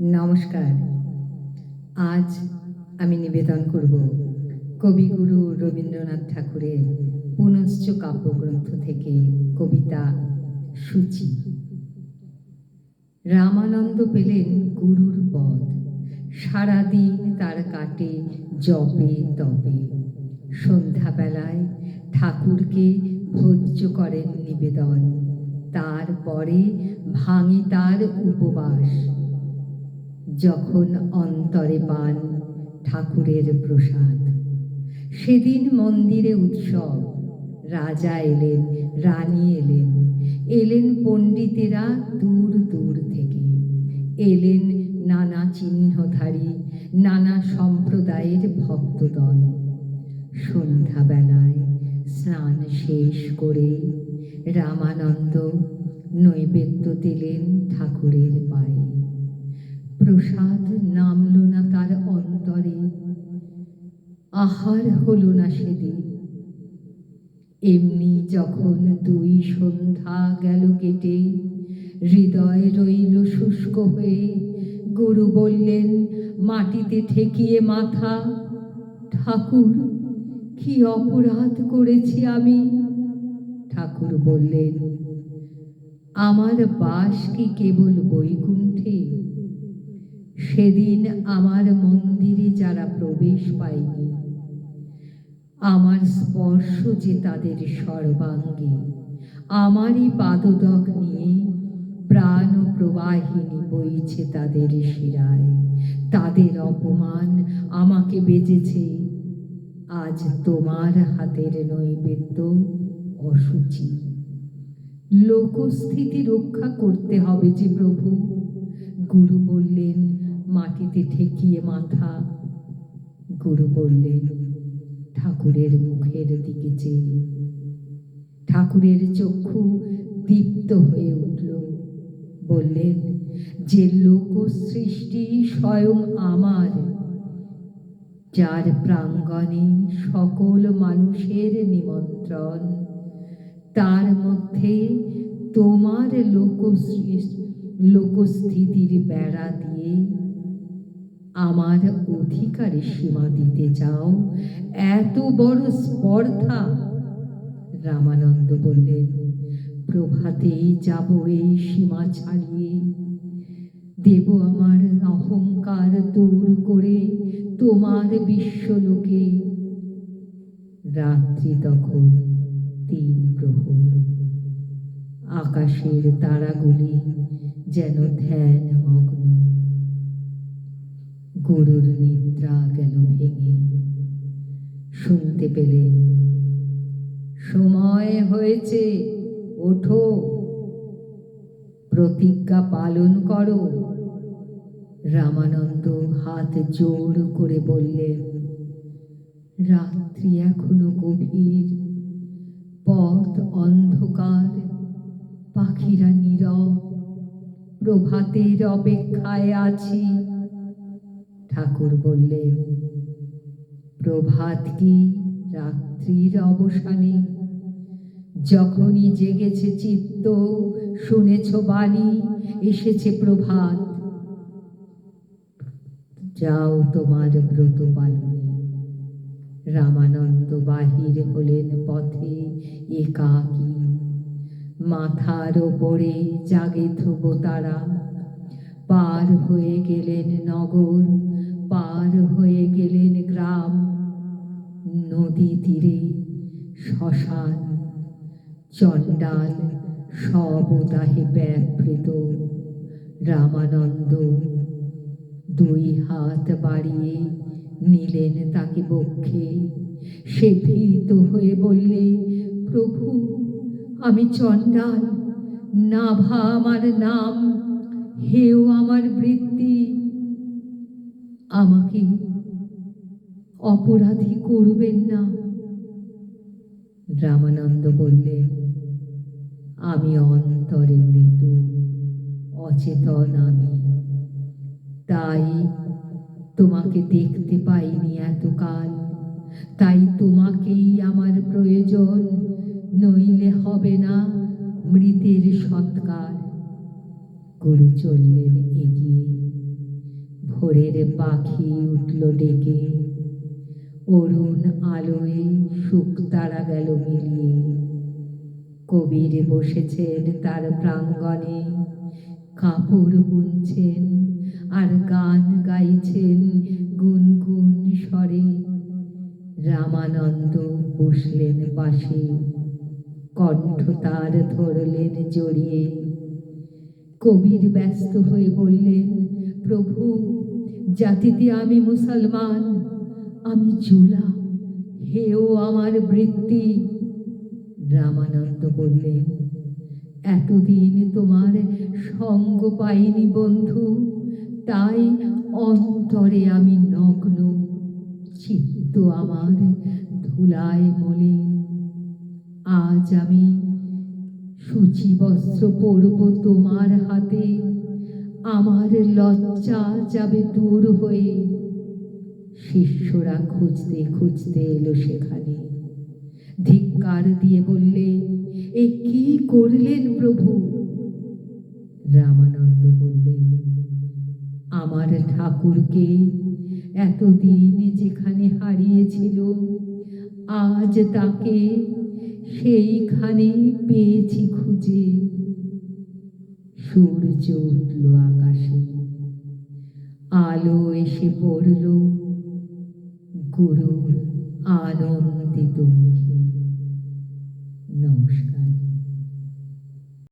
নমস্কার। আজ আমি নিবেদন করব কবিগুরু রবীন্দ্রনাথ ঠাকুরের পুনশ্চ কাব্যগ্রন্থ থেকে কবিতা সূচি। রামানন্দ পেলেন গুরুর পদ। সারাদিন তার কাটে জপে তপে। সন্ধ্যাবেলায় ঠাকুরকে ভোজ্য করেন নিবেদন। তারপরে ভাঙে তার উপবাস। যখন অন্তরে পান ঠাকুরের প্রসাদ। সেদিন মন্দিরে উৎসব, রাজা এলেন, রানী এলেন এলেন পণ্ডিতেরা দূর দূর থেকে। এলেন নানা চিহ্নধারী, নানা সম্প্রদায়ের ভক্তদল। সন্ধ্যাবেলায় স্নান শেষ করে রামানন্দ নৈবেদ্য দিলেন ঠাকুরের পায়ে। প্রসাদ নামল না তার অন্তরে। আহার হল না সেদিন। এমনি যখন দুই সন্ধ্যা গেল কেটে, হৃদয় রইল শুষ্ক হয়ে, গুরু বললেন, মাটিতে ঠেকিয়ে মাথা। ঠাকুর, কি অপরাধ করেছি আমি? ঠাকুর বললেন, আমার বাস কি কেবল বৈকুণ্ঠে? সেদিন আমার মন্দিরে যারা প্রবেশ পায়নি, আমার স্পর্শ যে তাদের সর্বাঙ্গে, আমারই পাদদক নিয়ে প্রাণ প্রবাহিনী বইছে তাদের শিরায়। তাদের অপমান আমাকে বেজেছে। আজ তোমার হাতের নৈবেদ্য অসুচি লোকস্থিতি রক্ষা করতে হবে যে প্রভু। গুরু বললেন মাটিতে ঠেকিয়ে মাথা। গুরু বললেন, ঠাকুরের মুখের দিকে চেয়ে। ঠাকুরের চক্ষু দীপ্ত হয়ে উঠল। বললেন, যে লোক সৃষ্টি স্বয়ং আমার, যার প্রাঙ্গণে সকল মানুষের নিমন্ত্রণ, তার মধ্যে তোমার লোক লোকস্থিতির বেড়া দিয়ে আমার অধিকারে সীমা দিতে চাও? এত বড় স্পর্ধা। রামানন্দ বললেন, প্রভাতেই যাব এই সীমা ছাড়িয়ে। দেব আমার অহংকার দূর করে তোমার বিশ্বলোকে। রাত্রি তখন তিন প্রহর। আকাশের তারাগুলি যেন ধ্যান মগ্ন গরুর নিদ্রা গেল ভেঙে। শুনতে পেলেন সময় হয়েছে, ওঠো। প্রতিজ্ঞা পালন করো। রামানন্দ হাত জোর করে বললেন, রাত্রি এখনও গভীর, পথ অন্ধকার, পাখিরা নীরব, প্রভাতের অপেক্ষায় আছি। ঠাকুর বললেন প্রভাত কি রাত্রির অবসানে? যখনই জেগেছে চিত্ত, শুনেছ বাণী, এসেছে প্রভাত। যাও তোমার ব্রত পালনে। রামানন্দ বাহির হলেন পথে একাকী। মাথার ওপরে জাগে ধ্রুব তারা। পার হয়ে গেলেন নগর পার হয়ে গেলেন গ্রাম। নদী তীরে শ্মশান, চণ্ডাল সব তাহে ব্যাপৃত রামানন্দ দুই হাত বাড়িয়ে নিলেন তাকে বক্ষে। সে ভীত হয়ে বললে, প্রভু, আমি চণ্ডাল। নাভা আমার নাম, হেও আমার বৃত্তি। আমাকে অপরাধী করবেন না। রামানন্দ বললেন, আমি অন্তরে মৃত্যু অচেতন আমি। তাই তোমাকে দেখতে পাইনি এতকাল। তাই তোমাকেই আমার প্রয়োজন, নইলে হবে না মৃতের সৎকার। গুরু চললেন এগিয়ে। ভোরের পাখি উঠল ডেকে। অরুণ আলোয় সুখ তারা গেল মিলিয়ে। কবির বসেছেন তার প্রাঙ্গণে, কাপড় বুনছেন আর গান গাইছেন গুনগুন স্বরে। রামানন্দ বসলেন পাশে, কণ্ঠ তার ধরলেন জড়িয়ে। কবির ব্যস্ত হয়ে বললেন প্রভু, জাতিতে আমি মুসলমান, আমি জুলা। হেও আমার বৃত্তি। রামানন্দ বললেন, এতদিন তোমার সঙ্গ পাইনি বন্ধু, তাই অন্তরে আমি নগ্ন, চিত্ত আমার ধুলায় মলিন। আজ আমি সূচি বস্ত্র পরব তোমার হাতে আমার লজ্জা যাবে দূর হয়ে। শিষ্যরা খুঁজতে খুঁজতে এলো সেখানে। ধিক্কার দিয়ে বললে, এ কি করলেন প্রভু? রামানন্দ বললেন আমার ঠাকুরকে এতদিন যেখানে হারিয়েছিল, আজ তাকে সেইখানে পেয়েছি খুঁজে। সূর্য উঠল আকাশে। আলো এসে পড়ল গুরুর আনন্দিত মুখে নমস্কার।